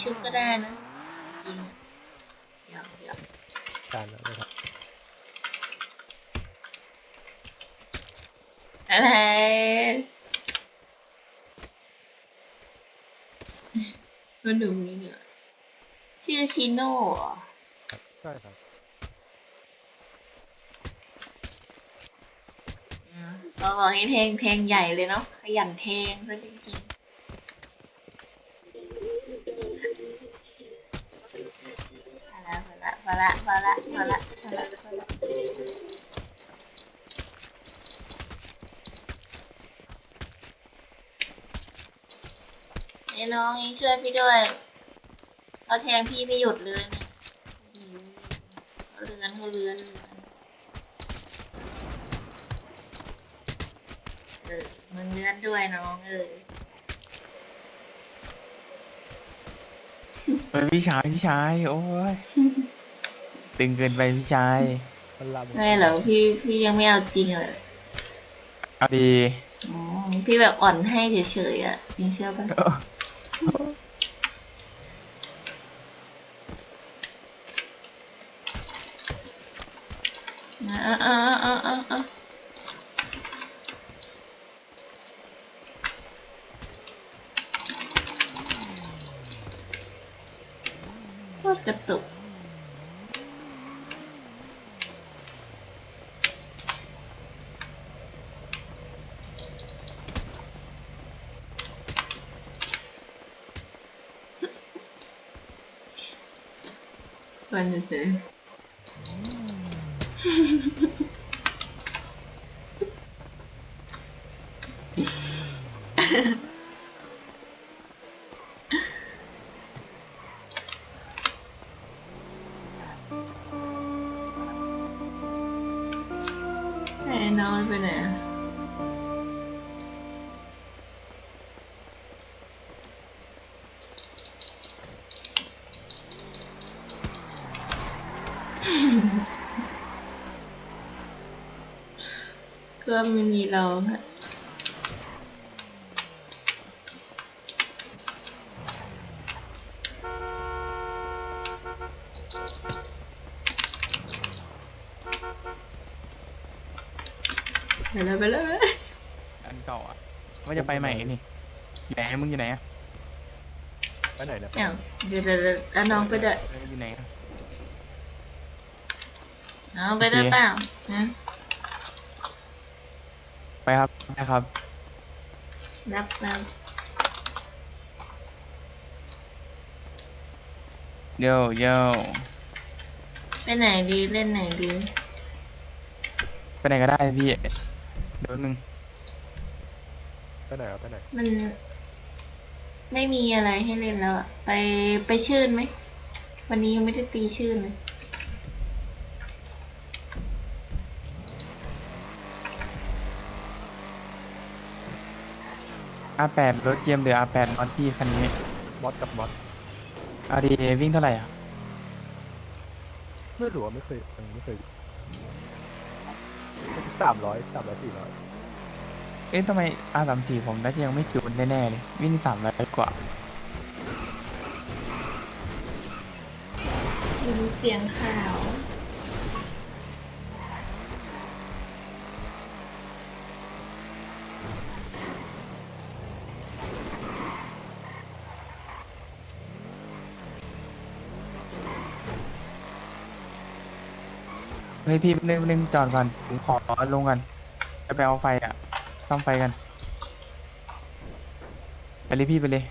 ชุบก็ได้นะ จริงเดี๋ยวเดี๋ยการแล้วนะครับอะไรมันดูนี่เนี่ยชื่อชิโน่เหรอใช่ครับก็ขอให้แทงแทงใหญ่เลยเนาะขยันแทงซะจริง ละพอละพอละพอละพอละพอละไอ้น้องเองช่วยพี่ด้วยเขาแทงพี่ไม่หยุดเลยเนี่ยเขาเลือนเขาเลือนเออมึงเลือนด้วยน้องเออ เออพี่ชายพี่ชายโอ้ยตึงเกินไปพี่ชายมันลำไม่เหรอพี่พี่ยังไม่เอาจริงเลยเอาดี อ๋อพี่แบบอ่อนให้เฉยๆอะจริงเชื่อปะอะอะอะอะอะอะ โคตรกร นเอ้นอนไปไหนอะก็ไม่มีเราค่ะ ไปแล้วไปแล้วไปแล้วอันเก่าอะว่าจะไปใหม่นี่อยู่ไหนมึงอยู่ไหนอะไปไหนเนี่ยอ้าวเดี๋ยวเดี๋ยวเดี๋ยวเอาน้องไปเด้อเอออยู่ไหนอะน้องไปเด้อเปล่าฮะไปครับไปครับ รับรับเดี๋ยวเดี๋ยวไปไหนดีเล่นไหนดี ไปไหนก็ได้พี่ เดี๋ยวนึงไปไหนอะไปไหนมัน ไม่มีอะไรให้เล่นแล้วอะไปไปชื่นไหม วันนี้ยังไม่ได้ตีชื่นเลยอาแปดรถเยี่ยมหรืออาแปดมอตตี้คันนี้มอสกับมอสเอาดีวิ่งเท่าไหร่อะไม่รู้ว่าไม่เคยยังไม่เคย สามร้อยสามร้อยสี่ร้อยเอ๊ะทำไมอาสามสี่ผมน่าจะยังไม่จูนแน่ๆเลย วิ่งสามร้อยกว่าดูเสียงข่าว เฮ้ยพี่นึงนึงจอดก่อนผมขอลงกันจะไปเอาไฟอะต้องไฟกัน ไปเลยพี่ไปเลย